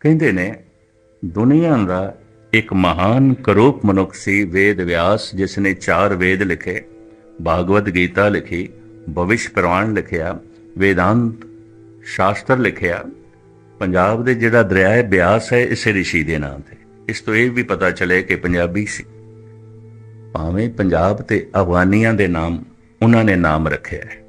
ਕਹਿੰਦੇ ਨੇ, ਦੁਨੀਆ ਦਾ ਇੱਕ ਮਹਾਨ ਕਰੂਪ ਮਨੁੱਖ ਸੀ ਵੇਦ ਵਿਆਸ, ਜਿਸ ਨੇ ਚਾਰ ਵੇਦ ਲਿਖੇ, ਭਾਗਵਤ ਗੀਤਾ ਲਿਖੀ, ਭਵਿਸ਼ ਪ੍ਰਵਾਨ ਲਿਖਿਆ, ਵੇਦਾਂਤ ਸ਼ਾਸਤਰ ਲਿਖਿਆ। ਪੰਜਾਬ ਦੇ ਜਿਹੜਾ ਦਰਿਆ ਹੈ, ਬਿਆਸ ਹੈ, ਇਸੇ ਰਿਸ਼ੀ ਦੇ ਨਾਂ ਤੇ। ਇਸ ਤੋਂ ਇਹ ਵੀ ਪਤਾ ਚੱਲੇ ਕਿ ਪੰਜਾਬੀ ਸੀ। ਭਾਵੇਂ ਪੰਜਾਬ ਤੇ ਅਫਗਾਨੀਆਂ ਦੇ ਨਾਮ, ਉਹਨਾਂ ਨੇ ਨਾਮ ਰੱਖਿਆ ਹੈ।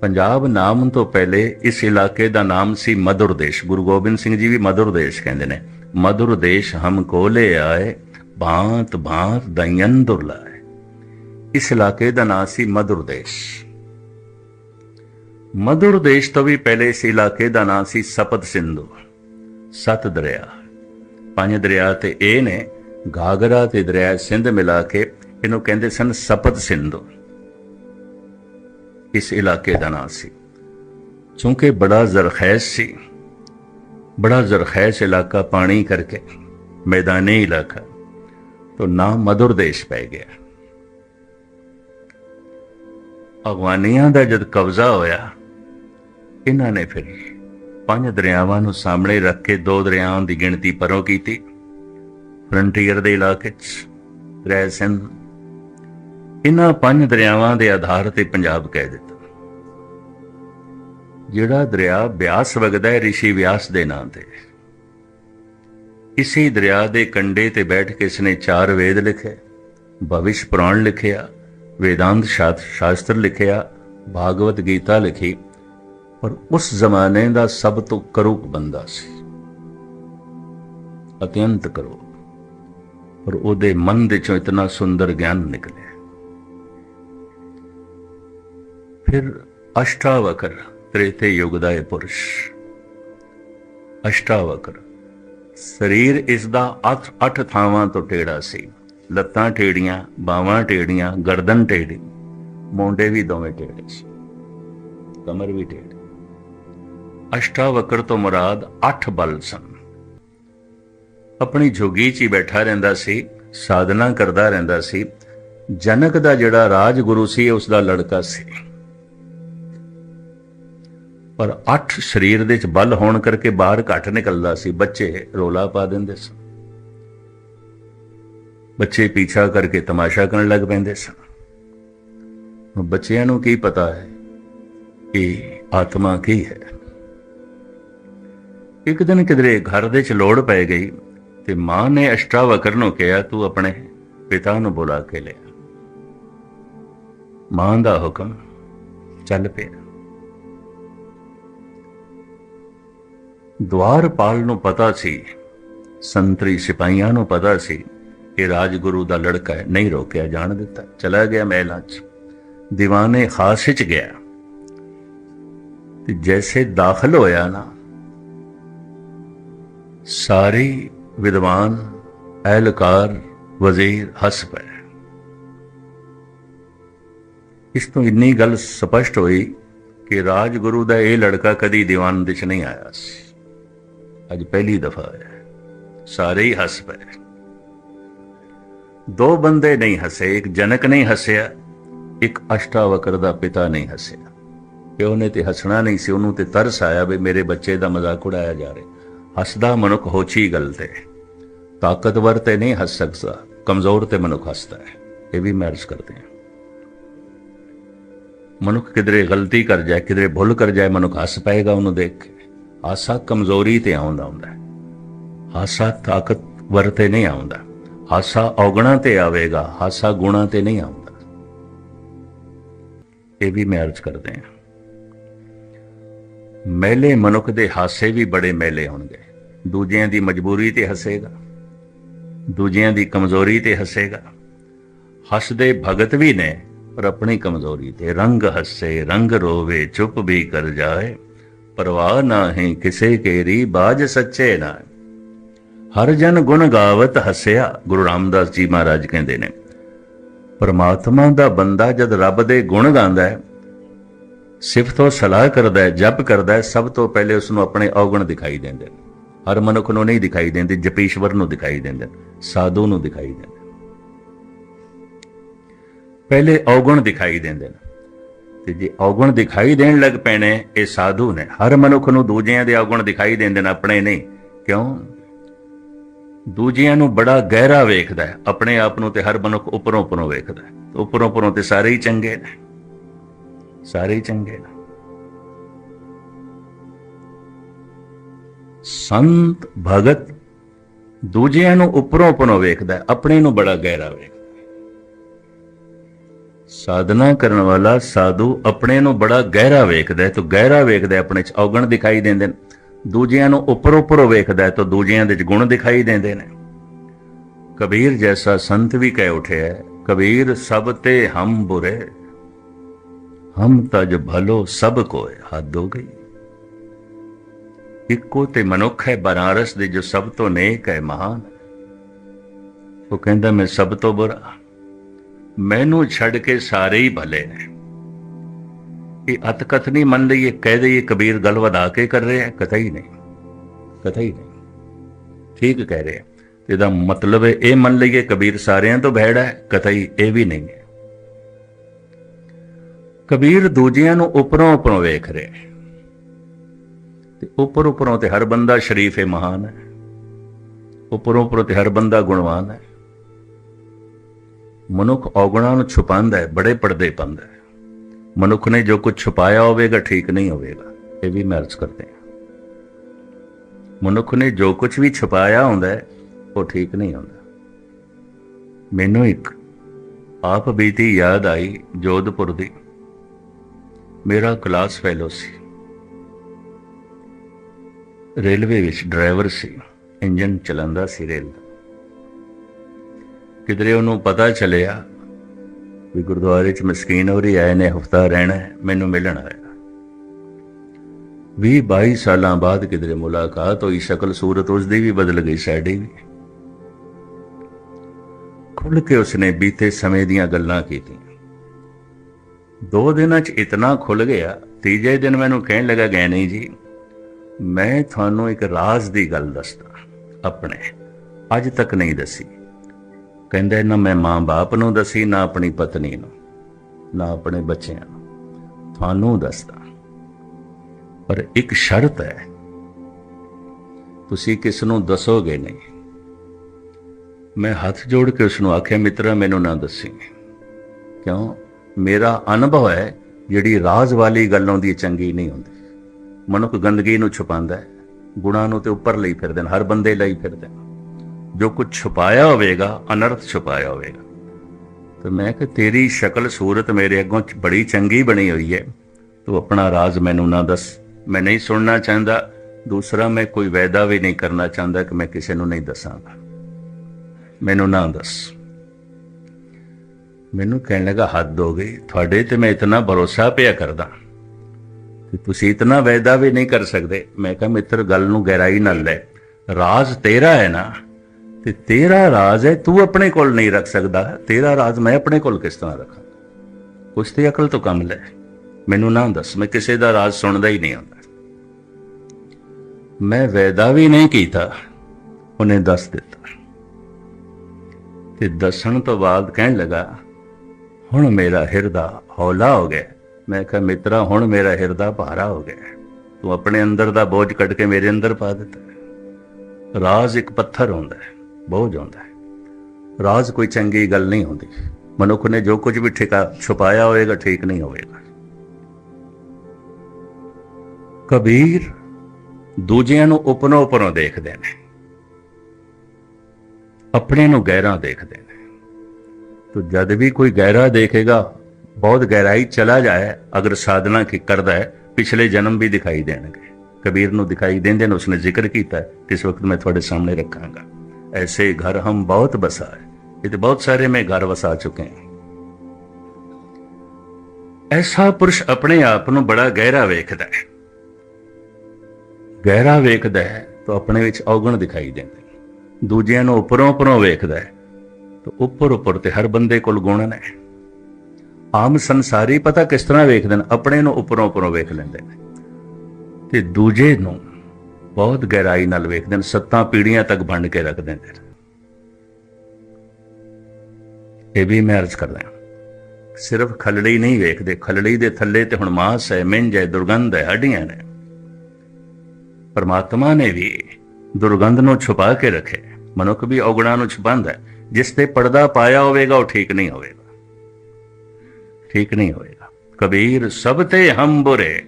ਪੰਜਾਬ ਨਾਮ ਤੋਂ ਪਹਿਲੇ ਇਸ ਇਲਾਕੇ ਦਾ ਨਾਮ ਸੀ ਮਧੁਰ ਦੇਸ਼। ਗੁਰੂ ਗੋਬਿੰਦ ਸਿੰਘ ਜੀ ਵੀ ਮਧੁਰ ਦੇਸ਼ ਕਹਿੰਦੇ ਨੇ। ਮਧੁਰ ਦੇਸ਼ ਹਮ ਕੋਲੇ ਆਏ ਭਾਂਤ ਭਾਂਤ ਦਇਨ ਦੁਰਲਾਏ। ਇਸ ਇਲਾਕੇ ਦਾ ਨਾਮ ਸੀ ਮਧੁਰ ਦੇਸ਼। ਮਧੁਰ ਦੇਸ਼ ਤੋਂ ਵੀ ਪਹਿਲੇ ਇਸ ਇਲਾਕੇ ਦਾ ਨਾਮ ਸੀ ਸਪਤ ਸਿੰਧੂ, ਸਤ ਦਰਿਆ। ਪੰਜ ਦਰਿਆ ਤੇ ਇਹ ਨੇ ਗਾਗਰਾ ਤੇ ਦਰਿਆ ਸਿੰਧ ਮਿਲਾ ਕੇ ਇਹਨੂੰ ਕਹਿੰਦੇ ਸਨ ਸਪਤ ਸਿੰਧੂ। ਇਸ ਇਲਾਕੇ ਦਾ ਨਾਂ ਸੀ। ਕਿਉਂਕਿ ਬੜਾ ਜ਼ਰਖੈਜ਼ ਸੀ। ਬੜਾ ਜ਼ਰਖੈਜ਼ ਇਲਾਕਾ ਪਾਣੀ ਕਰਕੇ ਮੈਦਾਨੀ ਇਲਾਕਾ तो ਨਾਮ ਮਧੁਰ ਦੇਸ਼ ਪੈ ਗਿਆ। ਅਗਵਾਨੀਆਂ ਦਾ ਜਦ ਕਬਜ਼ਾ ਹੋਇਆ, ਇਹਨਾਂ ਨੇ ਫਿਰ ਪੰਜ ਦਰਿਆਵਾਂ ਨੂੰ ਸਾਹਮਣੇ ਰੱਖ ਕੇ ਦੋ ਦਰਿਆਵਾਂ ਦੀ ਗਿਣਤੀ ਪਰੋਂ ਕੀਤੀ। ਫਰੰਟੀਅਰ ਦੇ ਇਲਾਕੇ 'ਚ ਦਰਿਆ ਇਹਨਾਂ ਪੰਜ ਦਰਿਆਵਾਂ ਦੇ ਆਧਾਰ ਤੇ ਪੰਜਾਬ ਕਹਿ ਦਿੱਤਾ। ਜਿਹੜਾ ਦਰਿਆ ਬਿਆਸ ਵਗਦਾ ਹੈ, ਰਿਸ਼ੀ ਵਿਆਸ ਦੇ ਨਾਂ ਤੇ। ਇਸੇ ਦਰਿਆ ਦੇ ਕੰਢੇ ਤੇ ਬੈਠ ਕੇ ਇਸਨੇ ਚਾਰ ਵੇਦ ਲਿਖੇ, ਭਵਿਸ਼ ਪੁਰਾਣ ਲਿਖਿਆ, ਵੇਦਾਂਤ ਸ਼ਾਸ- ਸ਼ਾਸਤਰ ਲਿਖਿਆ, ਭਾਗਵਤ ਗੀਤਾ ਲਿਖੀ, ਪਰ ਉਸ ਜ਼ਮਾਨੇ ਦਾ ਸਭ ਤੋਂ ਕਰੂਪ ਬੰਦਾ ਸੀ। ਅਤਿਅੰਤ ਕਰੂਪ। ਪਰ ਉਹਦੇ ਮਨ ਦੇ ਚੋਂ ਇਤਨਾ ਸੁੰਦਰ ਗਿਆਨ ਨਿਕਲਿਆ। ਫਿਰ ਅਸ਼ਟਾਵਕਰ ਤ੍ਰੇਤੇ ਯੁਗ ਦਾ ਇਹ ਪੁਰਸ਼ ਅਸ਼ਟਾਵਕਰ ਸਰੀਰ ਇਸ ਦਾ ਅੱਠ ਅੱਠ ਥਾਵਾਂ ਤੋਂ ਟੇੜਾ ਸੀ ਲੱਤਾਂ ਟੇੜੀਆਂ ਬਾਹਾਂ ਟੇੜੀਆਂ ਗਰਦਨ ਟੇੜੀ ਮੋਢੇ ਵੀ ਦੋਵੇਂ ਟੇੜੇ ਸੀ ਕਮਰ ਵੀ ਟੇੜੀ ਅਸ਼ਟਾਵਕਰ ਤੋਂ ਮੁਰਾਦ ਅੱਠ ਬਲ ਸਨ ਆਪਣੀ ਜੋਗੀ 'ਚ ਹੀ ਬੈਠਾ ਰਹਿੰਦਾ ਸੀ ਸਾਧਨਾ ਕਰਦਾ ਰਹਿੰਦਾ ਸੀ ਜਨਕ ਦਾ ਜਿਹੜਾ ਰਾਜਗੁਰੂ ਸੀ ਉਸ ਦਾ ਲੜਕਾ ਸੀ ਪਰ ਅੱਠ ਸਰੀਰ ਦੇ ਵਿੱਚ ਬਲ ਹੋਣ ਕਰਕੇ ਬਾਹਰ ਘੱਟ ਨਿਕਲਦਾ ਸੀ। ਬੱਚੇ ਰੋਲਾ ਪਾ ਦਿੰਦੇ ਸਨ। ਬੱਚੇ ਪਿੱਛਾ ਕਰਕੇ ਤਮਾਸ਼ਾ ਕਰਨ ਲੱਗ ਪੈਂਦੇ ਸਨ। ਬੱਚਿਆਂ ਨੂੰ ਕੀ ਪਤਾ ਹੈ ਕਿ ਆਤਮਾ ਕੀ ਹੈ? ਇੱਕ ਦਿਨ ਕਿਧਰੇ ਘਰ ਦੇ ਚ ਲੋੜ ਪੈ ਗਈ ਤੇ ਮਾਂ ਨੇ ਅਸ਼ਟਾਵਕਰ ਨੂੰ ਕਿਹਾ, ਤੂੰ ਆਪਣੇ ਪਿਤਾ ਨੂੰ ਬੁਲਾ ਕੇ ਲਿਆ। ਮਾਂ ਦਾ ਹੁਕਮ ਚੱਲ ਪਿਆ। ਦਵਾਰਪਾਲ ਨੂੰ ਪਤਾ ਸੀ, ਸੰਤਰੀ ਸਿਪਾਹੀਆਂ ਨੂੰ ਪਤਾ ਸੀ ਕਿ ਰਾਜਗੁਰੂ ਦਾ ਲੜਕਾ ਹੈ ਨਹੀਂ ਰੋਕਿਆ ਜਾਣ ਦਿੱਤਾ। ਚਲਾ ਗਿਆ ਮਹਿਲਾਂ 'ਚ ਦੀਵਾਨੇ ਖਾਸ 'ਚ ਗਿਆ। ਤੇ ਜੈਸੇ ਦਾਖਲ ਹੋਇਆ ਨਾ, ਸਾਰੀ ਵਿਦਵਾਨ, ਅਹਿਲਕਾਰ, ਵਜ਼ੀਰ ਹੱਸ ਪਏ। ਇਸ ਤੋਂ ਇੰਨੀ ਗੱਲ ਸਪਸ਼ਟ ਹੋਈ ਕਿ ਰਾਜਗੁਰੂ ਦਾ ਇਹ ਲੜਕਾ ਕਦੀ ਦੀਵਾਨ ਦੇ ਚ ਨਹੀਂ ਆਇਆ ਸੀ। ਅੱਜ ਪਹਿਲੀ ਦਫਾ ਹੈ। ਸਾਰੇ ਹੀ ਹੱਸ ਪਏ। ਦੋ ਬੰਦੇ ਨਹੀਂ ਹੱਸੇ, ਇੱਕ ਜਨਕ ਨਹੀਂ ਹੱਸਿਆ, ਇੱਕ ਅਸ਼ਟਾਵਕਰ ਦਾ ਪਿਤਾ ਨਹੀਂ ਹੱਸਿਆ। ਪਿਓ ਨੇ ਤੇ ਹੱਸਣਾ ਨਹੀਂ ਸੀ, ਉਹਨੂੰ ਤੇ ਤਰਸ ਆਇਆ ਵੀ ਮੇਰੇ ਬੱਚੇ ਦਾ ਮਜ਼ਾਕ ਉਡਾਇਆ ਜਾ ਰਿਹਾ। ਹੱਸਦਾ ਮਨੁੱਖ ਹੋਛੀ ਗੱਲ ਤੇ। ਤਾਕਤਵਰ ਤੇ ਨਹੀਂ ਹੱਸ ਸਕਦਾ, ਕਮਜ਼ੋਰ ਤੇ ਮਨੁੱਖ ਹੱਸਦਾ ਹੈ। ਇਹ ਵੀ ਮੈਰਜ਼ ਕਰਦੇ ਹਾਂ। ਮਨੁੱਖ ਕਿਧਰੇ ਗਲਤੀ ਕਰ ਜਾਏ, ਕਿਧਰੇ ਭੁੱਲ ਕਰ ਜਾਏ, ਮਨੁੱਖ ਹੱਸ ਪਾਏਗਾ ਉਹਨੂੰ ਦੇਖ ਕੇ। ਹਾਸਾ ਕਮਜ਼ੋਰੀ ਤੇ ਆਉਂਦਾ ਹੁੰਦਾ ਹੈ। ਹਾਸਾ ਤਾਕਤਵਰ ਤੇ ਨਹੀਂ ਆਉਂਦਾ। ਹਾਸਾ ਔਗਣਾ ਤੇ ਆਵੇਗਾ ਹਾਸਾ ਗੁਣਾ ਤੇ ਨਹੀਂ ਆਉਂਦਾ। ਇਹ ਵੀ ਮੈਂ ਅਰਜ਼ ਕਰਦੇ ਹਾਂ। ਮੈਲੇ ਮਨੁੱਖ ਦੇ ਹਾਸੇ ਵੀ ਬੜੇ ਮੈਲੇ ਹੋਣਗੇ। ਦੂਜਿਆਂ ਦੀ ਮਜਬੂਰੀ ਤੇ ਹੱਸੇਗਾ। ਦੂਜਿਆਂ ਦੀ ਕਮਜ਼ੋਰੀ ਤੇ ਹੱਸੇਗਾ। ਹੱਸਦੇ ਭਗਤ ਵੀ ਨੇ, ਪਰ ਆਪਣੀ ਕਮਜ਼ੋਰੀ ਤੇ ਰੰਗ ਹੱਸੇ, ਰੰਗ ਰੋਵੇ, ਚੁੱਪ ਵੀ ਕਰ ਜਾਏ। ਪਰਵਾਹ ਨਾਹੀਂ ਕਿਸੇ ਕੇਰੀ ਬਾਜ ਸੱਚੇ ਨਾ ਹਰ ਜਨ ਗੁਣ ਗਾਵਤ ਹੱਸਿਆ, ਗੁਰੂ ਰਾਮਦਾਸ ਜੀ ਮਹਾਰਾਜ ਕਹਿੰਦੇ ਨੇ। ਪਰਮਾਤਮਾ ਦਾ ਬੰਦਾ ਜਦ ਰੱਬ ਦੇ ਗੁਣ ਗਾਉਂਦਾ ਹੈ, ਸਿਫਤੋ ਸਲਾਹ ਕਰਦਾ ਹੈ, ਜਪ ਕਰਦਾ ਹੈ, ਸਭ ਤੋਂ ਪਹਿਲੇ ਉਸ ਨੂੰ ਆਪਣੇ ਔਗਣ ਦਿਖਾਈ ਦਿੰਦੇ ਨੇ। ਹਰ ਮਨੁੱਖ ਨੂੰ ਨਹੀਂ ਦਿਖਾਈ ਦਿੰਦੇ, ਜਪੀਸ਼ਵਰ ਨੂੰ ਦਿਖਾਈ ਦਿੰਦੇ ਸਾਧੂ ਨੂੰ ਦਿਖਾਈ ਦਿੰਦੇ ਪਹਿਲੇ ਔਗਣ ਦਿਖਾਈ ਦਿੰਦੇ ਨੇ। ਤੇ ਜੇ ਔਗਣ ਦਿਖਾਈ ਦੇਣ ਲੱਗ ਪੈਣੇ, ਇਹ ਸਾਧੂ ਨੇ। ਹਰ ਮਨੁੱਖ ਨੂੰ ਦੂਜਿਆਂ ਦੇ ਔਗਣ ਦਿਖਾਈ ਦਿੰਦੇ ਨੇ ਆਪਣੇ ਨਹੀਂ। ਕਿਉਂ? ਦੂਜਿਆਂ ਨੂੰ ਬੜਾ ਗਹਿਰਾ ਵੇਖਦਾ ਹੈ। ਆਪਣੇ ਆਪ ਨੂੰ ਤੇ ਹਰ ਮਨੁੱਖ ਉੱਪਰੋਂ ਉੱਪਰੋਂ ਵੇਖਦਾ ਹੈ। ਉੱਪਰੋਂ ਉੱਪਰੋਂ ਤੇ ਸਾਰੇ ਹੀ ਚੰਗੇ ਨੇ। ਸਾਰੇ ਹੀ ਚੰਗੇ ਨੇ। ਸੰਤ ਭਗਤ ਦੂਜਿਆਂ ਨੂੰ ਉੱਪਰੋਂ ਉੱਪਰੋਂ ਵੇਖਦਾ ਆਪਣੇ ਨੂੰ ਬੜਾ ਗਹਿਰਾ ਵੇਖਦਾ ਸਾਧਨਾ ਕਰਨ ਵਾਲਾ ਸਾਧੂ ਆਪਣੇ ਨੂੰ ਬੜਾ ਗਹਿਰਾ ਵੇਖਦਾ ਹੈ ਤੇ ਗਹਿਰਾ ਵੇਖਦਾ ਹੈ, ਆਪਣੇ ਚ ਔਗਣ ਦਿਖਾਈ ਦਿੰਦੇ ਨੇ। ਦੂਜਿਆਂ ਨੂੰ ਉੱਪਰ ਉੱਪਰੋਂ ਵੇਖਦਾ ਹੈ ਤਾਂ ਦੂਜਿਆਂ ਦੇ ਚ ਗੁਣ ਦਿਖਾਈ ਦਿੰਦੇ ਨੇ। ਕਬੀਰ ਜੈਸਾ ਸੰਤ ਵੀ ਕਹਿ ਉਠਿਆ ਕਬੀਰ ਸਭ ਤੇ ਹਮ ਬੁਰੇ ਹਮ ਤਜ ਭਲੋ ਸਭ ਕੋਏ ਹੱਦ ਹੋ ਗਈ। ਇੱਕੋ ਤੇ ਮਨੁੱਖ ਹੈ ਬਨਾਰਸ ਦੇ ਜੋ ਸਭ ਤੋਂ ਨੇਕ ਹੈ ਮਹਾਨ। ਉਹ ਕਹਿੰਦਾ ਮੈਂ ਸਭ ਤੋਂ ਬੁਰਾ ਮੈਨੂੰ ਛੱਡ ਕੇ ਸਾਰੇ ਹੀ ਭਲੇ ਨੇ। ਇਹ ਅਤਕਥ ਨਹੀਂ ਮੰਨ ਲਈਏ ਕਹਿ ਦਈਏ ਕਬੀਰ ਗੱਲ ਵਧਾ ਕੇ ਕਰ ਰਿਹਾ ਹੈ। ਹੀ ਨਹੀਂ, ਕਥਾ ਹੀ ਨਹੀਂ। ਠੀਕ ਕਹਿ ਰਿਹਾ ਇਹਦਾ ਮਤਲਬ ਹੈ, ਇਹ ਮੰਨ ਲਈਏ ਕਬੀਰ ਸਾਰਿਆਂ ਤੋਂ ਬਹਿੜਾ ਹੈ, ਕਥਾ ਹੀ ਇਹ ਵੀ ਨਹੀਂ ਹੈ। ਕਬੀਰ ਦੂਜਿਆਂ ਨੂੰ ਉੱਪਰੋਂ ਉੱਪਰੋਂ ਵੇਖ ਰਿਹਾ ਹੈ। ਤੇ ਉੱਪਰ ਉੱਪਰੋਂ ਤੇ ਹਰ ਬੰਦਾ ਸ਼ਰੀਫ ਹੈ ਮਹਾਨ ਹੈ। ਉੱਪਰੋਂ ਉੱਪਰੋਂ ਤੇ ਹਰ ਬੰਦਾ ਗੁਣਵਾਨ ਹੈ। ਮਨੁੱਖ ਔਗਣਾਂ ਨੂੰ ਛੁਪਾਉਂਦਾ ਹੈ, ਬੜੇ ਪਰਦੇ ਪਾਉਂਦਾ ਹੈ। ਮਨੁੱਖ ਨੇ ਜੋ ਕੁਝ ਛੁਪਾਇਆ ਹੋਵੇਗਾ, ਠੀਕ ਨਹੀਂ ਹੋਵੇਗਾ, ਇਹ ਵੀ ਮੈਂ ਅਰਜ਼ ਕਰਦੇ ਹਾਂ। ਮਨੁੱਖ ਨੇ ਜੋ ਕੁਝ ਵੀ ਛੁਪਾਇਆ ਹੁੰਦਾ ਹੈ, ਉਹ ਠੀਕ ਨਹੀਂ ਹੁੰਦਾ। ਮੈਨੂੰ ਇੱਕ ਆਪ ਬੀਤੀ ਯਾਦ ਆਈ ਜੋਧਪੁਰ ਦੀ। ਮੇਰਾ ਕਲਾਸ ਫੈਲੋ ਸੀ। ਰੇਲਵੇ ਵਿੱਚ ਡਰਾਈਵਰ ਸੀ, ਇੰਜਨ ਚਲਾਉਂਦਾ ਸੀ ਰੇਲ। ਦਾ ਕਿਧਰੇ ਉਹਨੂੰ ਪਤਾ ਚੱਲਿਆ ਵੀ ਗੁਰਦੁਆਰੇ 'ਚ ਮਸਕੀਨ ਹੋਰੀ ਆਏ ਨੇ, ਹਫਤਾ ਰਹਿਣਾ ਮੈਨੂੰ ਮਿਲਣ ਆਇਆ 20 22 ਸਾਲਾਂ ਬਾਅਦ ਕਿਧਰੇ ਮੁਲਾਕਾਤ ਹੋਈ, ਸ਼ਕਲ ਸੂਰਤ ਉਸ ਦੀ ਵੀ ਬਦਲ ਗਈ, ਸਾਡੀ ਵੀ। ਖੁੱਲ ਕੇ ਉਸਨੇ ਬੀਤੇ ਸਮੇਂ ਦੀਆਂ ਗੱਲਾਂ ਕੀਤੀਆਂ। ਦੋ ਦਿਨਾਂ 'ਚ ਇਤਨਾ ਖੁੱਲ ਗਿਆ, ਤੀਜੇ ਦਿਨ ਮੈਨੂੰ ਕਹਿਣ ਲੱਗਾ ਗੈਣੀ ਜੀ, ਮੈਂ ਤੁਹਾਨੂੰ ਇੱਕ ਰਾਜ਼ ਦੀ ਗੱਲ ਦੱਸਦਾ, ਆਪਣੇ, ਅੱਜ ਤੱਕ ਨਹੀਂ ਦੱਸੀ। ਕਹਿੰਦਾ ਨਾ ਮੈਂ ਮਾਂ-ਬਾਪ ਨੂੰ ਦੱਸੀ ਨਾ ਆਪਣੀ ਪਤਨੀ ਨੂੰ ਨਾ ਆਪਣੇ ਬੱਚਿਆਂ ਨੂੰ। ਤੁਹਾਨੂੰ ਦੱਸਦਾ। ਪਰ ਇੱਕ ਸ਼ਰਤ ਹੈ ਤੁਸੀਂ ਕਿਸ ਨੂੰ ਦੱਸੋਗੇ ਨਹੀਂ? ਮੈਂ ਹੱਥ ਜੋੜ ਕੇ ਉਸ ਨੂੰ ਆਖਿਆ ਮਿੱਤਰਾ ਮੈਨੂੰ ਨਾ ਦੱਸੀ। ਕਿਉਂ? ਮੇਰਾ ਅਨੁਭਵ ਹੈ ਜਿਹੜੀ ਰਾਜ਼ ਵਾਲੀ ਗੱਲ ਆਉਂਦੀ ਹੈ, ਚੰਗੀ ਨਹੀਂ ਹੁੰਦੀ। ਮਨੁੱਖ ਗੰਦਗੀ ਨੂੰ ਛੁਪਾਉਂਦਾ ਹੈ ਗੁਣਾਂ ਨੂੰ ਤੇ ਉੱਪਰ ਲਈ ਫਿਰਦੇ ਨੇ ਹਰ ਬੰਦੇ ਲਈ ਫਿਰਦੇ ਨੇ। ਜੋ ਕੁਝ ਛੁਪਾਇਆ ਹੋਵੇਗਾ, ਅਨਰਥ ਛੁਪਾਇਆ ਹੋਵੇਗਾ। ਤੇ ਮੈਂ ਕਿ ਤੇਰੀ ਸ਼ਕਲ, ਸੂਰਤ ਮੇਰੇ ਅੱਗੋਂ ਬੜੀ ਚੰਗੀ ਬਣੀ ਹੋਈ ਹੈ। ਤੂੰ ਆਪਣਾ ਰਾਜ਼ ਮੈਨੂੰ ਨਾ ਦੱਸ। ਮੈਂ ਨਹੀਂ ਸੁਣਨਾ ਚਾਹੁੰਦਾ। ਦੂਸਰਾ, ਮੈਂ ਕੋਈ ਵਾਅਦਾ ਵੀ ਨਹੀਂ ਕਰਨਾ ਚਾਹੁੰਦਾ ਕਿ ਮੈਂ ਕਿਸੇ ਨੂੰ ਨਹੀਂ ਦੱਸਾਂਗਾ। ਮੈਨੂੰ ਨਾ ਦੱਸ। ਮੈਨੂੰ ਕਹਿਣ ਲੱਗਾ, ਹੱਦ ਹੋ ਗਈ। ਤੁਹਾਡੇ ਤੇ ਮੈਂ ਇਤਨਾ ਭਰੋਸਾ ਪਿਆ ਕਰਦਾ। ਕਿ ਤੁਸੀਂ ਇਤਨਾ ਵਾਅਦਾ ਵੀ ਨਹੀਂ ਕਰ ਸਕਦੇ। ਮੈਂ ਕਿਹਾ, ਮਿੱਤਰ, ਗੱਲ ਨੂੰ ਗਹਿਰਾਈ ਨਾਲ ਲੈ। ਰਾਜ਼ ਤੇਰਾ ਹੈ ਨਾ। ਤੇ ਤੇਰਾ ਰਾਜ਼ ਹੈ, ਤੂੰ ਆਪਣੇ ਕੋਲ ਨਹੀਂ ਰੱਖ ਸਕਦਾ। ਤੇਰਾ ਰਾਜ਼ ਮੈਂ ਆਪਣੇ ਕੋਲ ਕਿਸ ਤਰ੍ਹਾਂ ਰੱਖਾਂ? ਕੁਛ ਤੇ ਅਕਲ ਤੋਂ ਕੰਮ ਲੈ। ਮੈਨੂੰ ਨਾ ਦੱਸ, ਮੈਂ ਕਿਸੇ ਦਾ ਰਾਜ਼ ਸੁਣਦਾ ਹੀ ਨਹੀਂ ਹੁੰਦਾ ਮੈਂ ਵੈਦਾ ਵੀ ਨਹੀਂ ਕੀਤਾ, ਉਹਨੇ ਦੱਸ ਦਿੱਤਾ। ਤੇ ਦੱਸਣ ਤੋਂ ਬਾਅਦ ਕਹਿਣ ਲੱਗਾ, ਹੁਣ ਮੇਰਾ ਹਿਰਦਾ ਹੌਲਾ ਹੋ ਗਿਆ। ਮੈਂ ਕਿਹਾ, ਮਿੱਤਰਾ, ਹੁਣ ਮੇਰਾ ਹਿਰਦਾ ਭਾਰਾ ਹੋ ਗਿਆ। ਤੂੰ ਆਪਣੇ ਅੰਦਰ ਦਾ ਬੋਝ ਕੱਢ ਕੇ ਮੇਰੇ ਅੰਦਰ ਪਾ ਦਿੱਤਾ। ਰਾਜ਼ ਇੱਕ ਪੱਥਰ ਹੁੰਦਾ ਹੈ। ਬੋਝ ਹੁੰਦਾ ਹੈ। ਰਾਜ਼ ਕੋਈ ਚੰਗੀ ਗੱਲ ਨਹੀਂ ਹੁੰਦੀ। ਮਨੁੱਖ ਨੇ ਜੋ ਕੁਝ ਵੀ ਠਿਕਾ ਛੁਪਾਇਆ ਹੋਵੇਗਾ, ਠੀਕ ਨਹੀਂ ਹੋਵੇਗਾ। ਕਬੀਰ ਦੂਜਿਆਂ ਨੂੰ ਉਪਨੋ ਉਪਰੋਂ ਦੇਖਦੇ ਨੇ। ਆਪਣੇ ਨੂੰ ਗਹਿਰਾ ਦੇਖਦੇ ਨੇ। ਤੋ ਜਦ ਵੀ ਕੋਈ ਗਹਿਰਾ ਦੇਖੇਗਾ, ਬਹੁਤ ਗਹਿਰਾਈ ਚਲਾ ਜਾਏ, ਅਗਰ ਸਾਧਨਾ ਕੀ ਕਰਦਾ ਹੈ, ਪਿਛਲੇ ਜਨਮ ਵੀ ਦਿਖਾਈ ਦੇਣਗੇ। ਕਬੀਰ ਨੂੰ ਦਿਖਾਈ ਦੇਂਦੇ ਨੇ, ਉਸਨੇ ਜ਼ਿਕਰ ਕੀਤਾ ਇਸ ਵਕਤ ਮੈਂ ਤੁਹਾਡੇ ਸਾਹਮਣੇ ਰੱਖਾਂਗਾ। ਐਸੇ ਘਰ ਹਮ ਬਹੁਤ ਬਸਾ ਹੈ ਇਹ ਤੇ ਬਹੁਤ ਸਾਰੇ ਮੈਂ ਘਰ ਵਸਾ ਚੁੱਕੇ ਹਾਂ ਐਸਾ ਪੁਰਸ਼ ਆਪਣੇ ਆਪ ਨੂੰ ਬੜਾ ਗਹਿਰਾ ਵੇਖਦਾ ਹੈ ਗਹਿਰਾ ਵੇਖਦਾ ਹੈ ਤਾਂ ਆਪਣੇ ਵਿੱਚ ਔਗਣ ਦਿਖਾਈ ਦਿੰਦੇ ਨੇ ਦੂਜਿਆਂ ਨੂੰ ਉੱਪਰੋਂ ਉੱਪਰੋਂ ਵੇਖਦਾ ਹੈ ਤਾਂ ਉੱਪਰ ਉੱਪਰ ਤੇ ਹਰ ਬੰਦੇ ਕੋਲ ਗੁਣ ਨੇ ਆਮ ਸੰਸਾਰੀ ਪਤਾ ਕਿਸ ਤਰ੍ਹਾਂ ਵੇਖਦੇ ਨੇ ਆਪਣੇ ਨੂੰ ਉੱਪਰੋਂ ਉੱਪਰੋਂ ਵੇਖ ਲੈਂਦੇ ਨੇ ਤੇ ਦੂਜੇ ਨੂੰ ਬਹੁਤ ਗਹਿਰਾਈ ਨਾਲ ਵੇਖਦੇ ਨੇ ਸੱਤਾਂ ਪੀੜ੍ਹੀਆਂ ਤੱਕ ਵੰਡ ਕੇ ਰੱਖ ਨੇ। ਇਹ ਵੀ ਮੈਂ ਅਰਜ਼ ਕਰਦਾ ਸਿਰਫ ਖਲੜੀ ਨਹੀਂ ਵੇਖਦੇ, ਖਲੜੀ ਦੇ ਥੱਲੇ ਤੇ ਹੁਣ ਮਾਸ ਹੈ, ਮਿੰਜ ਹੈ, ਦੁਰਗੰਧ ਹੈ, ਹੱਡੀਆਂ ਨੇ। ਪਰਮਾਤਮਾ ਨੇ ਵੀ ਦੁਰਗੰਧ ਨੂੰ ਛੁਪਾ ਕੇ ਰੱਖੇ। ਮਨੁੱਖ ਵੀ ਔਗਣਾ ਨੂੰ ਛੁਪਾਉਂਦਾ ਹੈ। ਜਿਸ ਤੇ ਪਰਦਾ ਪਾਇਆ ਹੋਵੇਗਾ, ਉਹ ਠੀਕ ਨਹੀਂ ਹੋਵੇਗਾ। ਠੀਕ ਨਹੀਂ ਹੋਵੇਗਾ। ਕਬੀਰ ਸਭ ਤੇ ਹਮ ਬੁਰੇ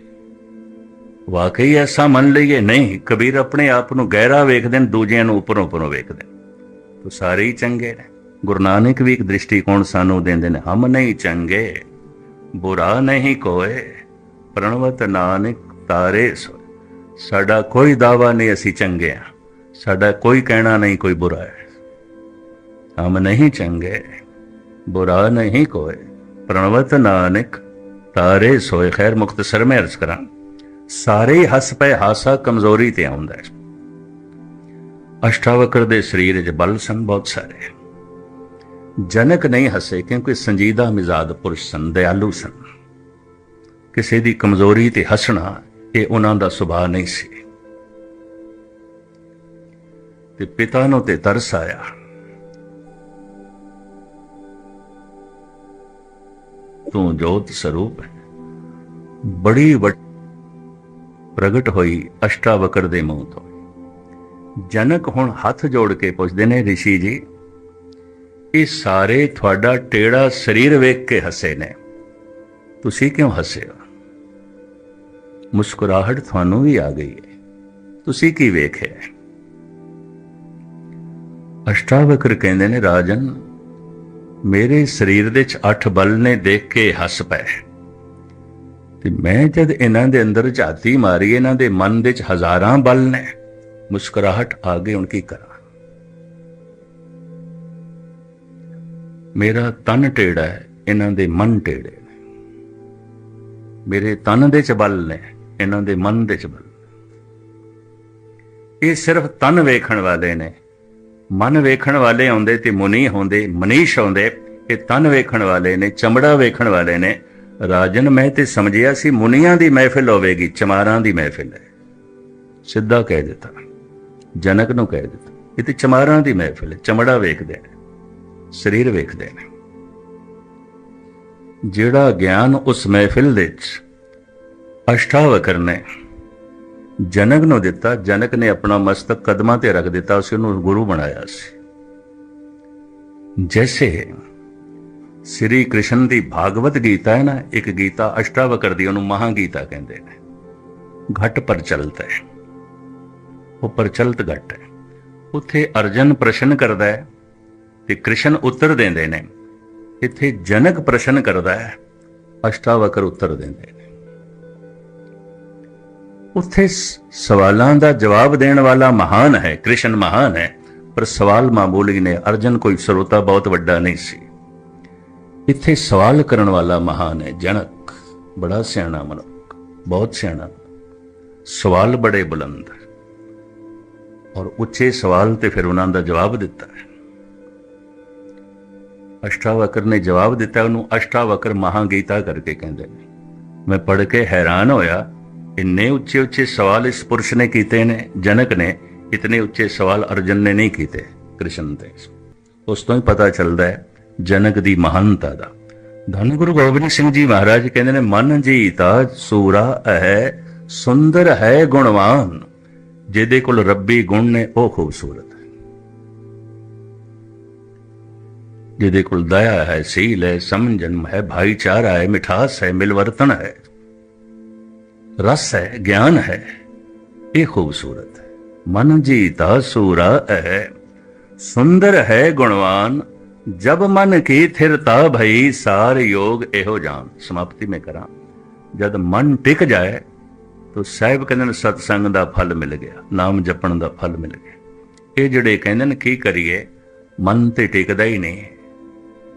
ਵਾਕਈ ਐਸਾ ਮੰਨ ਲਈਏ, ਨਹੀਂ, ਕਬੀਰ ਆਪਣੇ ਆਪ ਨੂੰ ਗਹਿਰਾ ਵੇਖਦੇ ਨੇ, ਦੂਜਿਆਂ ਨੂੰ ਉੱਪਰੋਂ ਉੱਪਰੋਂ ਵੇਖਦੇ ਨੇ। ਤੋ ਸਾਰੇ ਹੀ ਚੰਗੇ ਨੇ। ਗੁਰੂ ਨਾਨਕ ਵੀ ਇੱਕ ਦ੍ਰਿਸ਼ਟੀਕੋਣ ਸਾਨੂੰ ਦਿੰਦੇ ਨੇ, ਹਮ ਨਹੀਂ ਚੰਗੇ, ਬੁਰਾ ਨਹੀਂ ਕੋਏ, ਪ੍ਰਣਵਤ ਨਾਨਕ ਤਾਰੇ ਸੋ ਸਾਡਾ ਕੋਈ ਦਾਵਾ ਨਹੀਂ, ਅਸੀਂ ਚੰਗੇ ਆ ਸਾਡਾ ਕੋਈ ਕਹਿਣਾ ਨਹੀਂ, ਕੋਈ ਬੁਰਾ ਹੈ। ਹਮ ਨਹੀਂ ਚੰਗੇ, ਬੁਰਾ ਨਹੀਂ ਕੋਏ, ਪ੍ਰਣਵਤ ਨਾਨਕ ਤਾਰੇ ਸੋਏ। ਖੈਰ ਮੁਖਤਸਰ ਮੈਂ ਅਰਜ਼ ਕਰਾਂ। ਸਾਰੇ ਹੱਸ ਪਏ ਹਾਸਾ ਕਮਜ਼ੋਰੀ ਤੇ ਆਉਂਦਾ ਹੈ। ਅਸ਼ਟਾਵਕਰ ਦੇ ਸਰੀਰ ਵਿੱਚ ਬਲ ਸਨ ਬਹੁਤ ਸਾਰੇ। ਜਨਕ ਨਹੀਂ ਹੱਸੇ ਕਿਉਂਕਿ ਸੰਜੀਦਾ ਮਿਜ਼ਾਜ ਪੁਰਸ਼ ਸਨ, ਦਿਆਲੂ ਸਨ। ਕਿਸੇ ਦੀ ਕਮਜ਼ੋਰੀ ਤੇ ਹੱਸਣਾ ਇਹ ਉਹਨਾਂ ਦਾ ਸੁਭਾਅ ਨਹੀਂ ਸੀ। ਤੇ ਪਿਤਾ ਨੂੰ ਤੇ ਤਰਸ ਆਇਆ। ਤੂੰ ਜੋਤ ਸਰੂਪ ਹੈ। ਬੜੀ ਵੱਡੀ ਪ੍ਰਗਟ ਹੋਈ ਅਸ਼ਟਾਵਕਰ ਦੇ ਮੂੰਹ ਤੋਂ। ਜਨਕ ਹੁਣ ਹੱਥ ਜੋੜ ਕੇ ਪੁੱਛਦੇ ਨੇ ઋષਿ ਜੀ, ਇਹ ਸਾਰੇ ਤੁਹਾਡਾ ਟੇੜਾ ਸਰੀਰ ਵੇਖ ਕੇ ਹੱਸੇ ਨੇ। ਤੁਸੀਂ ਕਿਉਂ ਹੱਸੇ ਹੋ? ਮੁਸਕਰਾਹਟ ਤੁਹਾਨੂੰ ਵੀ ਆ ਗਈ ਹੈ। ਤੁਸੀਂ ਕੀ ਵੇਖਿਆ ਅਸ਼ਟਾਵਕਰ ਕਹਿੰਦੇ ਨੇ, ਰਾਜਨ, ਮੇਰੇ ਸਰੀਰ ਦੇ ਚ ਅੱਠ ਬਲ ਨੇ ਦੇਖ ਕੇ ਹੱਸ ਪਏ। ਤੇ ਮੈਂ ਜਦ ਇਹਨਾਂ ਦੇ ਅੰਦਰ ਝਾਤੀ ਮਾਰੀ, ਇਹਨਾਂ ਦੇ ਮਨ ਦੇ ਚ ਹਜ਼ਾਰਾਂ ਬਲ ਨੇ, ਮੁਸਕਰਾਹਟ ਆ ਗਈ, ਹੁਣ ਕੀ ਕਰਾਂ? ਮੇਰਾ ਤਨ ਟੇੜਾ ਹੈ, ਇਹਨਾਂ ਦੇ ਮਨ ਟੇੜੇ ਨੇ। ਮੇਰੇ ਤਨ ਦੇ ਚ ਬਲ ਨੇ, ਇਹਨਾਂ ਦੇ ਮਨ ਦੇ ਚ ਬਲ ਇਹ ਸਿਰਫ ਤਨ ਵੇਖਣ ਵਾਲੇ ਨੇ। ਮਨ ਵੇਖਣ ਵਾਲੇ ਆਉਂਦੇ ਤੇ ਮੁਨੀ ਹੁੰਦੇ ਮਨੀਸ਼ ਆਉਂਦੇ, ਇਹ ਤਨ ਵੇਖਣ ਵਾਲੇ ਨੇ, ਚਮੜਾ ਵੇਖਣ ਵਾਲੇ ਨੇ। ਰਾਜਨ, ਮੈਂ ਤੇ ਸਮਝਿਆ ਸੀ ਮੁਨੀਆਂ ਦੀ ਮਹਿਫਿਲ ਹੋਵੇਗੀ, ਚਮਾਰਾਂ ਦੀ ਮਹਿਫਿਲ ਹੈ। ਸਿੱਧਾ ਕਹਿ ਦਿੱਤਾ। ਜਨਕ ਨੂੰ ਕਹਿ ਦਿੱਤਾ। ਇਹ ਤੇ ਚਮਾਰਾਂ ਦੀ ਮਹਿਫਿਲ ਹੈ। ਚਮੜਾ ਵੇਖਦੇ ਨੇ। ਸਰੀਰ ਵੇਖਦੇ ਨੇ। ਜਿਹੜਾ ਗਿਆਨ ਉਸ ਮਹਿਫਿਲ ਦੇ ਵਿੱਚ ਅਸ਼ਟਾਵਕਰ ਨੇ ਜਨਕ ਨੂੰ ਦਿੱਤਾ, ਜਨਕ ਨੇ ਆਪਣਾ ਮਸਤਕ ਕਦਮਾਂ ਤੇ ਰੱਖ ਦਿੱਤਾ ਉਸ ਨੂੰ ਗੁਰੂ ਬਣਾਇਆ ਸੀ। ਜੈਸੇ ਸ੍ਰੀ ਕ੍ਰਿਸ਼ਨ ਦੀ ਭਾਗਵਤ ਗੀਤਾ ਹੈ ਨਾ, ਇੱਕ ਗੀਤਾ ਅਸ਼ਟਾਵਕਰ ਦੀ, ਉਹਨੂੰ ਮਹਾ ਗੀਤਾ ਕਹਿੰਦੇ ਨੇ। ਘਟ ਪਰ ਚਲਦਾ ਹੈ। ਉਹ ਪ੍ਰਚਲਿਤ ਘਟ ਹੈ। ਉੱਥੇ ਅਰਜਨ ਪ੍ਰਸ਼ਨ ਕਰਦਾ ਹੈ ਤੇ ਕ੍ਰਿਸ਼ਨ ਉੱਤਰ ਦਿੰਦੇ ਨੇ। ਇੱਥੇ ਜਨਕ ਪ੍ਰਸ਼ਨ ਕਰਦਾ ਹੈ, ਅਸ਼ਟਾਵਕਰ ਉੱਤਰ ਦਿੰਦੇ ਨੇ। ਉੱਥੇ ਸਵਾਲਾਂ ਦਾ ਜਵਾਬ ਦੇਣ ਵਾਲਾ ਮਹਾਨ ਹੈ, ਕ੍ਰਿਸ਼ਨ ਮਹਾਨ ਹੈ, ਪਰ ਸਵਾਲ ਮਾਮੂਲੀ ਨੇ, ਅਰਜਨ ਕੋਈ ਸਰੋਤਾ ਬਹੁਤ ਵੱਡਾ ਨਹੀਂ ਸੀ। ਇੱਥੇ ਸਵਾਲ ਕਰਨ ਵਾਲਾ ਮਹਾਨ ਹੈ ਜਨਕ ਬੜਾ ਸਿਆਣਾ ਮਨੁੱਖ, ਬਹੁਤ ਸਿਆਣਾ। ਸਵਾਲ ਬੜੇ ਬੁਲੰਦ ਔਰ ਉੱਚੇ ਸਵਾਲ ਤੇ ਫਿਰ ਉਹਨਾਂ ਦਾ ਜਵਾਬ ਦਿੱਤਾ ਹੈ। ਅਸ਼ਟਾਵਕਰ ਨੇ ਜਵਾਬ ਦਿੱਤਾ, ਉਹਨੂੰ ਅਸ਼ਟਾਵਕਰ ਮਹਾਗੀਤਾ ਕਰਕੇ ਕਹਿੰਦੇ ਨੇ। ਮੈਂ ਪੜ੍ਹ ਕੇ ਹੈਰਾਨ ਹੋਇਆ, ਇੰਨੇ ਉੱਚੇ ਉੱਚੇ ਸਵਾਲ ਇਸ ਪੁਰਸ਼ ਨੇ ਕੀਤੇ ਨੇ ਜਨਕ ਨੇ, ਇਤਨੇ ਉੱਚੇ ਸਵਾਲ ਅਰਜਨ ਨੇ ਨਹੀਂ ਕੀਤੇ, ਕ੍ਰਿਸ਼ਨ ਤੇ ਉਸ ਤੋਂ ਹੀ ਪਤਾ ਚੱਲਦਾ ਹੈ ਜਨਕ ਦੀ ਮਹਾਨਤਾ ਦਾ। ਧੰਨ ਗੁਰੂ ਗੋਬਿੰਦ ਸਿੰਘ ਜੀ ਮਹਾਰਾਜ ਕਹਿੰਦੇ ਨੇ, ਮਨ ਜੀਤਾ ਸੂਰਾ ਹੈ ਸੁੰਦਰ ਹੈ ਗੁਣਵਾਨ। ਜਿਹਦੇ ਕੋਲ ਰੱਬੀ ਗੁਣ ਨੇ, ਉਹ ਖੂਬਸੂਰਤ ਹੈ। ਜਿਹਦੇ ਕੋਲ ਦਇਆ ਹੈ, ਸੀਲ ਹੈ ਸਮਝਨ ਹੈ, ਭਾਈਚਾਰਾ ਹੈ, ਮਿਠਾਸ ਹੈ, ਮਿਲਵਰਤਨ ਹੈ। ਰਸ ਹੈ, ਗਿਆਨ ਹੈ, ਇਹ ਖੂਬਸੂਰਤ ਹੈ। ਮਨ ਜੀਤਾ ਸੂਰਾ ਹੈ ਸੁੰਦਰ ਹੈ ਗੁਣਵਾਨ। ਜਬ ਮਨ ਕੀ ਥਿਰਤਾ ਭਈ ਸਾਰ ਯੋਗ ਇਹੋ ਜਾਨ ਸਮਾਪਤੀ ਮੈਂ ਕਰਾਂ। ਜਦ ਮਨ ਟਿਕ ਜਾਏ, ਤੋ ਸਾਹਿਬ ਕਹਿੰਦੇ ਨੇ, ਸਤਸੰਗ ਦਾ ਫਲ ਮਿਲ ਗਿਆ, ਨਾਮ ਜਪਣ ਦਾ ਫਲ ਮਿਲ ਗਿਆ। ਇਹ ਜਿਹੜੇ ਕਹਿੰਦੇ ਨੇ, ਕੀ ਕਰੀਏ? ਮਨ ਤੇ ਟਿਕਦਾ ਹੀ ਨਹੀਂ।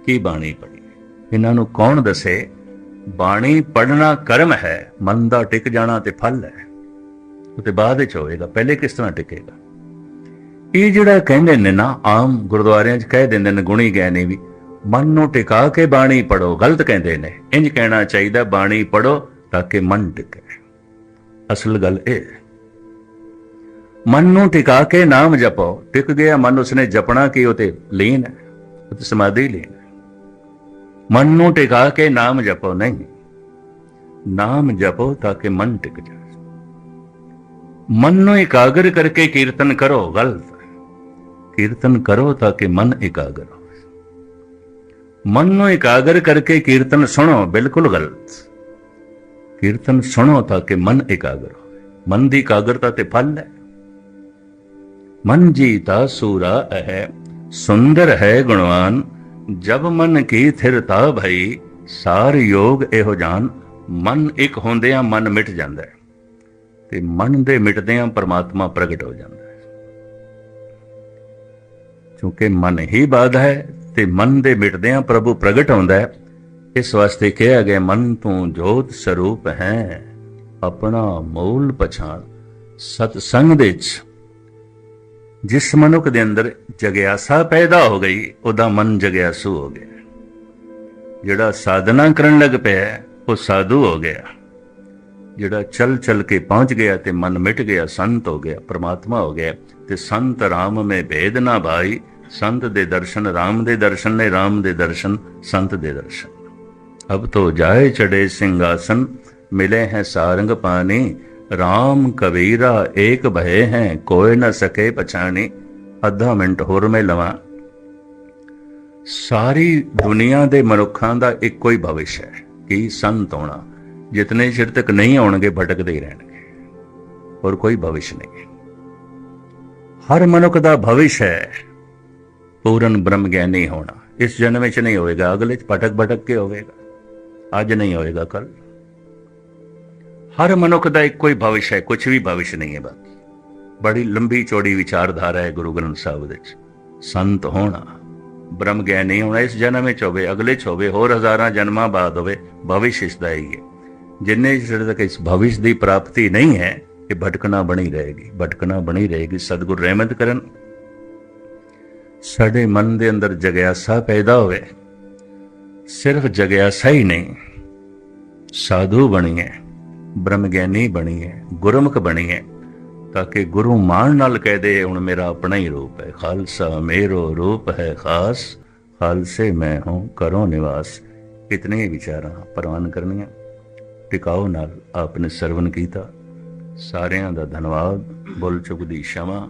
ਕੀ ਬਾਣੀ ਪੜੀ ਇਹਨਾਂ ਨੂੰ ਕੌਣ ਦੱਸੇ? ਬਾਣੀ ਪੜਨਾ ਕਰਮ ਹੈ, ਮਨ ਦਾ ਟਿਕ ਜਾਣਾ ਤੇ ਫਲ ਹੈ। ਉਹ ਤੇ ਬਾਅਦ ਵਿੱਚ ਹੋਏਗਾ, ਪਹਿਲੇ ਕਿਸ ਤਰ੍ਹਾਂ ਟਿਕੇਗਾ? ਇਹ ਜਿਹੜਾ ਕਹਿੰਦੇ ਨੇ ਨਾ, ਆਮ ਗੁਰਦੁਆਰਿਆਂ 'ਚ ਕਹਿ ਦਿੰਦੇ ਨੇ ਗੁਣੀ ਗਿਆਨੀ ਵੀ, ਮਨ ਨੂੰ ਟਿਕਾ ਕੇ ਬਾਣੀ ਪੜੋ ਗਲਤ ਕਹਿੰਦੇ ਨੇ। ਇੰਜ ਕਹਿਣਾ ਚਾਹੀਦਾ, ਬਾਣੀ ਪੜੋ ਤਾਂ ਕਿ ਮਨ ਟਿਕੇ। ਅਸਲ ਗੱਲ ਇਹ, ਮਨ ਨੂੰ ਟਿਕਾ ਕੇ ਨਾਮ ਜਪੋ। ਟਿਕ ਗਿਆ ਮਨ, ਉਸਨੇ ਜਪਣਾ ਕੀ, ਉਹ ਤੇ ਲੀਨ ਹੈ, ਉਹ ਸਮਾਧੀ ਲੀਨ ਹੈ। ਮਨ ਨੂੰ ਟਿਕਾ ਕੇ ਨਾਮ ਜਪੋ, ਨਹੀਂ। ਨਾਮ ਜਪੋ ਤਾਂ ਕਿ ਮਨ ਟਿਕ ਜਾਏ। ਮਨ ਨੂੰ ਇਕਾਗਰ ਕਰਕੇ ਕੀਰਤਨ ਕਰੋ, ਗਲਤ। ਕੀਰਤਨ ਕਰੋ ਤਾਂ ਕਿ ਮਨ ਇਕਾਗਰ ਹੋਵੇ ਮਨ ਨੂੰ ਇਕਾਗਰ ਕਰਕੇ ਕੀਰਤਨ ਸੁਣੋ, ਬਿਲਕੁਲ ਗਲਤ। ਕੀਰਤਨ ਸੁਣੋ ਤਾਂ ਕਿ ਮਨ ਇਕਾਗਰ ਹੋਵੇ। ਮਨ ਦੀ ਇਕਾਗਰਤਾ ਤੇ ਫਲ ਹੈ। ਮਨ ਜੀਤਾ ਸੂਰਾ ਹੈ ਸੁੰਦਰ ਹੈ ਗੁਣਵਾਨ। ਜਬ ਮਨ ਕੀ ਥਿਰਤਾ ਭਈ, ਸਾਰ ਯੋਗ ਇਹੋ ਜਾਨ। ਮਨ ਇੱਕ ਹੁੰਦਿਆਂ ਮਨ ਮਿਟ ਜਾਂਦਾ ਹੈ। ਤੇ ਮਨ ਦੇ ਮਿਟਦਿਆਂ ਪਰਮਾਤਮਾ ਪ੍ਰਗਟ ਹੋ ਜਾਂਦਾ ਕਿਉਂਕਿ ਮਨ ਹੀ ਬਾਧ ਹੈ ਤੇ ਮਨ ਦੇ ਮਿਟਦਿਆਂ ਪ੍ਰਭੂ ਪ੍ਰਗਟ ਹੁੰਦਾ ਹੈ। ਇਸ ਵਾਸਤੇ ਕਿਹਾ ਗਿਆ, ਮਨ ਤੂੰ ਜੋਤ ਸਰੂਪ ਹੈ, ਆਪਣਾ ਮੂਲ ਪਛਾਣ ਸਤ ਸੰਗ ਦੇ ਵਿੱਚ। ਜਿਸ ਮਨੁੱਖ ਦੇ ਅੰਦਰ ਜਗਿਆਸਾ ਪੈਦਾ ਹੋ ਗਈ, ਉਹਦਾ ਮਨ ਜਗਿਆਸੂ ਹੋ ਗਿਆ। ਜਿਹੜਾ ਸਾਧਨਾ ਕਰਨ ਲੱਗ ਪਿਆ, ਉਹ ਸਾਧੂ ਹੋ ਗਿਆ। ਜਿਹੜਾ ਚਲ ਚਲ ਕੇ ਪਹੁੰਚ ਗਿਆ ਤੇ ਮਨ ਮਿਟ ਗਿਆ, ਸੰਤ ਹੋ ਗਿਆ, ਪ੍ਰਮਾਤਮਾ ਹੋ ਗਿਆ ਤੇ ਸੰਤ ਰਾਮ ਮੇ ਭੇਦ ਨਾ ਭਾਈ ਸੰਤ ਦੇ ਦਰਸ਼ਨ, ਰਾਮ ਦੇ ਦਰਸ਼ਨ ਨੇ ਰਾਮ ਦੇ ਦਰਸ਼ਨ, ਸੰਤ ਦੇ ਦਰਸ਼ਨ। ਅਬ ਤੋ ਜਾਏ ਚੜੇ ਸਿੰਘਾਸਨ, ਮਿਲੇ ਹੈ ਸਾਰੰਗ ਪਾਣੀ। RAM ਕਬੀਰਾ ਏਕ ਭਏ ਹੈ, ਕੋਈ ਨਾ ਸਕੇ ਪਛਾਣੇ। ਅੱਧਾ ਮਿੰਟ ਹੋਰ ਮੈਂ ਲਵਾਂ। ਸਾਰੀ ਦੁਨੀਆ ਦੇ ਮਨੁੱਖਾਂ ਦਾ ਇੱਕੋ ਹੀ ਭਵਿਸ਼ ਹੈ ਕਿ ਸੰਤ ਹੋਣਾ। ਜਿਤਨੇ ਚਿਰ ਤੱਕ ਨਹੀਂ ਆਉਣਗੇ, ਭਟਕਦੇ ਹੀ ਰਹਿਣਗੇ। ਹੋਰ ਕੋਈ ਭਵਿਸ਼ ਨਹੀਂ। ਹਰ ਮਨੁੱਖ ਦਾ ਭਵਿਸ਼ ਹੈ। ਪੂਰਨ ਬ੍ਰਹਮ ਗਿਆਨੀ ਹੋਣਾ। ਇਸ ਜਨਮ ਵਿੱਚ ਨਹੀਂ ਹੋਏਗਾ, ਅਗਲੇ ਚ ਭਟਕ ਭਟਕ ਕੇ ਹੋਵੇਗਾ। ਅੱਜ ਨਹੀਂ ਹੋਏਗਾ ਕੱਲ। ਹਰ ਮਨੁੱਖ ਦਾ ਇੱਕੋ ਹੀ ਭਵਿਸ਼ ਹੈ ਕੁਝ ਵੀ ਭਵਿਸ਼ ਨਹੀਂ ਹੈ ਬਾਕੀ। ਬੜੀ ਲੰਬੀ ਚੌੜੀ ਵਿਚਾਰਧਾਰਾ ਹੈ ਗੁਰੂ ਗ੍ਰੰਥ ਸਾਹਿਬ ਦੇ ਵਿੱਚ। ਸੰਤ ਹੋਣਾ, ਬ੍ਰਹਮ ਗਿਆਨ ਨਹੀਂ ਹੋਣਾ, ਇਸ ਜਨਮ ਵਿੱਚ ਹੋਵੇ, ਅਗਲੇ ਚ ਹੋਵੇ, ਹੋਰ ਹਜ਼ਾਰਾਂ ਜਨਮਾਂ ਬਾਅਦ ਹੋਵੇ, ਭਵਿਸ਼ ਇਸ ਦਾ ਹੀ ਹੈ। ਜਿੰਨੇ ਚਿਰ ਤੱਕ ਇਸ ਭਵਿਸ਼ ਦੀ ਪ੍ਰਾਪਤੀ ਨਹੀਂ ਹੈ, ਇਹ ਭਟਕਣਾ ਬਣੀ ਰਹੇਗੀ, ਭਟਕਣਾ ਬਣੀ ਰਹੇਗੀ। ਸਤਿਗੁਰ ਰਹਿਮਤ ਕਰਨ। ਸਾਡੇ ਮਨ ਦੇ ਅੰਦਰ ਜਗਿਆਸਾ ਪੈਦਾ ਹੋਵੇ। ਸਿਰਫ ਜਗਿਆਸਾ ਹੀ ਨਹੀਂ, ਸਾਧੂ ਬਣੀਏ ਬ੍ਰਹਮ ਗਿਆਨੀ ਬਣੀਏ, ਗੁਰਮੁਖ ਬਣੀਏ, ਤਾਂ ਕਿ ਗੁਰੂ ਮਾਨ ਨਾਲ ਕਹਿ ਦੇ, ਹੁਣ ਮੇਰਾ ਆਪਣਾ ਹੀ ਰੂਪ ਹੈ। ਖਾਲਸਾ ਮੇਰੋ ਰੂਪ ਹੈ ਖਾਸ, ਖਾਲਸੇ ਮੈਂ ਹੂੰ, ਕਰੋ ਨਿਵਾਸ। ਇਤਨੇ ਵਿਚਾਰਾਂ ਪ੍ਰਵਾਨ ਕਰਨੀਆਂ। ਟਿਕਾਓ ਨਾਲ ਆਪਨੇ ਸਰਵਨ ਕੀਤਾ। ਸਾਰਿਆਂ ਦਾ ਧੰਨਵਾਦ। ਬੋਲ ਚੁੱਕ ਦੀ ਸ਼ਮਾ।